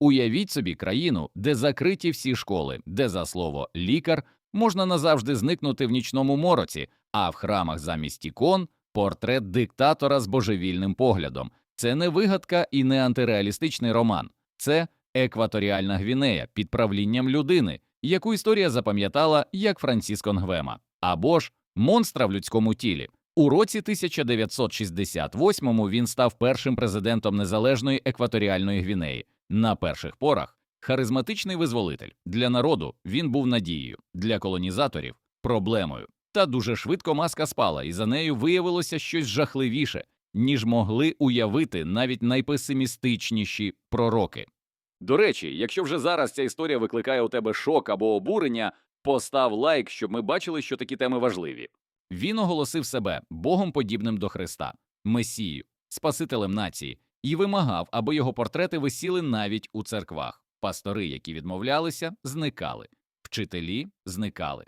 Уявіть собі країну, де закриті всі школи, де за слово лікар можна назавжди зникнути в нічному мороці, а в храмах замість ікон портрет диктатора з божевільним поглядом. Це не вигадка і не антиреалістичний роман, це екваторіальна Гвінея під правлінням людини, яку історія запам'ятала як Франциско Нгвема, або ж монстра в людському тілі. У році 1968 він став першим президентом незалежної екваторіальної Гвінеї. На перших порах харизматичний визволитель для народу він був надією, для колонізаторів проблемою. Та дуже швидко маска спала, і за нею виявилося щось жахливіше, ніж могли уявити навіть найпесимістичніші пророки. До речі, якщо вже зараз ця історія викликає у тебе шок або обурення, постав лайк, щоб ми бачили, що такі теми важливі. Він оголосив себе Богом подібним до Христа, Месією, Спасителем нації, і вимагав, аби його портрети висіли навіть у церквах. Пастори, які відмовлялися, зникали, вчителі зникали.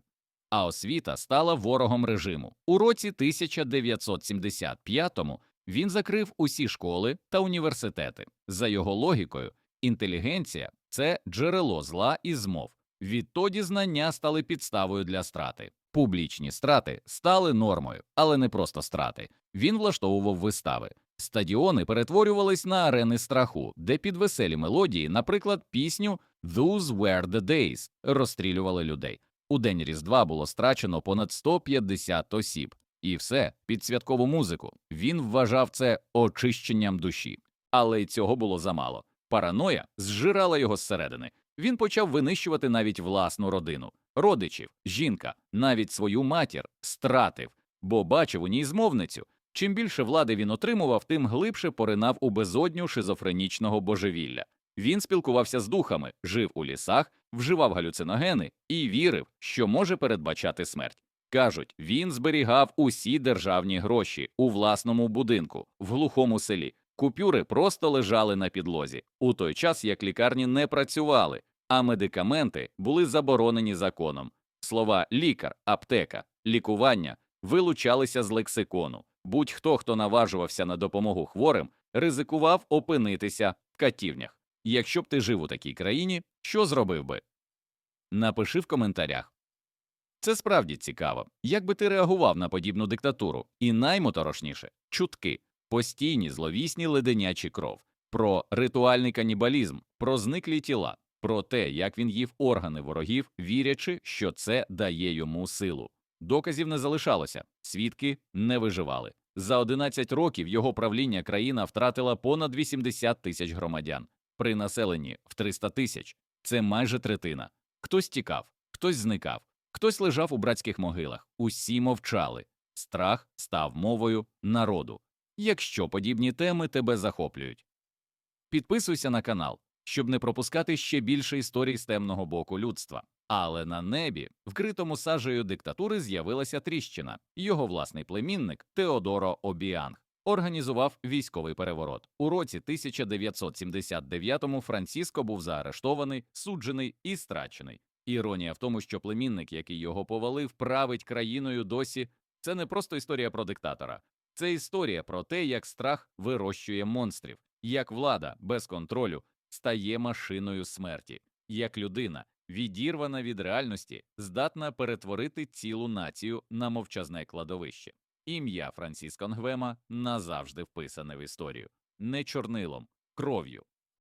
А освіта стала ворогом режиму. У році 1975-му він закрив усі школи та університети. За його логікою, інтелігенція це джерело зла і змов. Відтоді знання стали підставою для страти. Публічні страти стали нормою, але не просто страти. Він влаштовував вистави. Стадіони перетворювались на арени страху, де під веселі мелодії, наприклад, пісню «Those were the days» розстрілювали людей. У день Різдва було страчено понад 150 осіб, і все під святкову музику. Він вважав це очищенням душі, але й цього було замало. Параноя зжирала його зсередини. Він почав винищувати навіть власну родину, родичів, жінка, навіть свою матір стратив, бо бачив у ній змовницю. Чим більше влади він отримував, тим глибше поринав у безодню шизофренічного божевілля. Він спілкувався з духами, жив у лісах, вживав галюциногени і вірив, що може передбачати смерть. Кажуть, він зберігав усі державні гроші у власному будинку, в глухому селі. Купюри просто лежали на підлозі, у той час як лікарні не працювали, а медикаменти були заборонені законом. Слова лікар, аптека, лікування вилучалися з лексикону. Будь-хто, хто наважувався на допомогу хворим, ризикував опинитися в катівнях. Якщо б ти жив у такій країні, що зробив би? Напиши в коментарях. Це справді цікаво. Як би ти реагував на подібну диктатуру? І наймоторошніше чутки, постійні зловісні леденячі кров, про ритуальний канібалізм, про зниклі тіла, про те, як він їв органи ворогів, вірячи, що це дає йому силу. Доказів не залишалося, свідки не виживали. За 11 років його правління країна втратила понад 80 тисяч громадян. При населенні в 300 тисяч це майже третина. Хтось тікав, хтось зникав, хтось лежав у братських могилах. Усі мовчали. Страх став мовою народу. Якщо подібні теми тебе захоплюють, підписуйся на канал, щоб не пропускати ще більше історій з темного боку людства. Але на небі, вкритому сажею диктатури, з'явилася тріщина. Його власний племінник Теодоро Обіанг організував військовий переворот. У році 1979-му Франциско був заарештований, суджений і страчений. Іронія в тому, що племінник, який його повалив, править країною досі. Це не просто історія про диктатора, це історія про те, як страх вирощує монстрів, як влада без контролю стає машиною смерті, як людина, відірвана від реальності, здатна перетворити цілу націю на мовчазне кладовище. Ім'я Франсіска Нгвема назавжди вписане в історію не чорнилом, кров'ю,